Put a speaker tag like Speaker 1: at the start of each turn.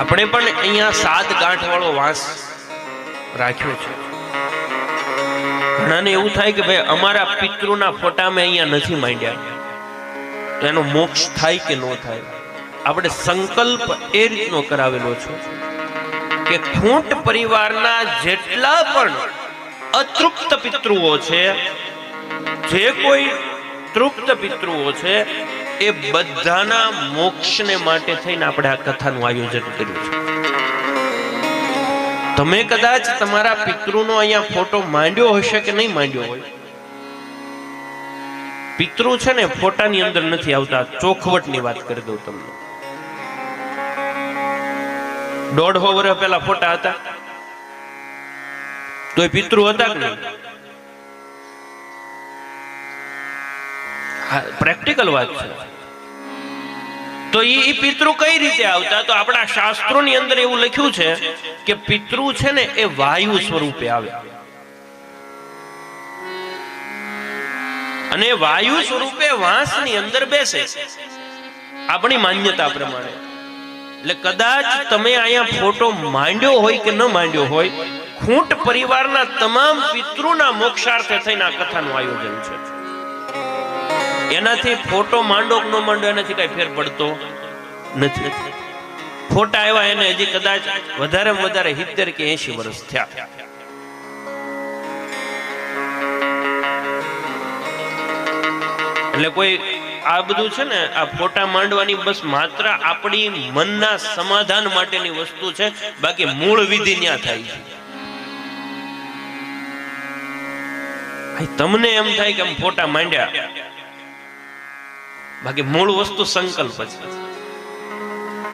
Speaker 1: આપણે પણ અહીંયા સાત ગાંઠ વાળો વાંસ રાખ્યો છે. ઘણાને એવું થાય કે ભાઈ અમારા પિતૃના ફોટા મેં અહીંયા નથી માંડ્યા. તો એનો મોક્ષ થાય કે ન થાય? આપણે સંકલ્પ એ રીતનો કરાવેલો છે કે ખૂંટ પરિવારના જેટલા પણ અતૃપ્ત પિતૃઓ છે, જે કોઈ તૃપ્ત પિતૃઓ છે એ બધાના મોક્ષને માટે થઈને આપણે આ કથાનું આયોજન કર્યું છે. તમે કદાચ તમારા પિતૃનો અહીંયા ફોટો માંડ્યો હશે કે નહીં માંડ્યો હોય? પિતૃ છે ને ફોટાની અંદર નથી આવતા, ચોખવટની વાત કરી દઉં તમને. દોઢ વર્ષ પહેલા ફોટા હતા. તો એ પિતૃ હતા કે નહીં? પ્રેક્ટિકલ વાત છે. તો એ પિતૃ કઈ રીતે આવતા? તો આપણા શાસ્ત્રોની અંદર એવું લખ્યું છે કે પિતૃ છે ને એ વાયુ સ્વરૂપે આવે. અને વાયુ સ્વરૂપે વાંસની અંદર બેસે. આપણી માન્યતા પ્રમાણે. એટલે કદાચ તમે અહીંયા ફોટો માંડ્યો હોય કે ન માંડ્યો હોય, ખૂંટ પરિવારના તમામ પિતૃના મોક્ષાર્થે થઈને આ કથાનું આયોજન છે. એનાથી ફોટો માંડો નો માંડો, એનાથી કઈ ફેર પડતો નથી. ફોટા એવા એને હજી કદાચ વધારે વધારે સિત્તેર કે એસી વર્ષ થયા. એટલે કોઈ આ બધું છે ને, આ ફોટા માંડવાની બસ માત્ર આપણી મનના સમાધાન માટેની વસ્તુ છે, બાકી મૂળ વિધિ ન્યા થાય તમને એમ થાય કે ફોટા માંડ્યા. બાકી મૂળ વસ્તુ સંકલ્પ છે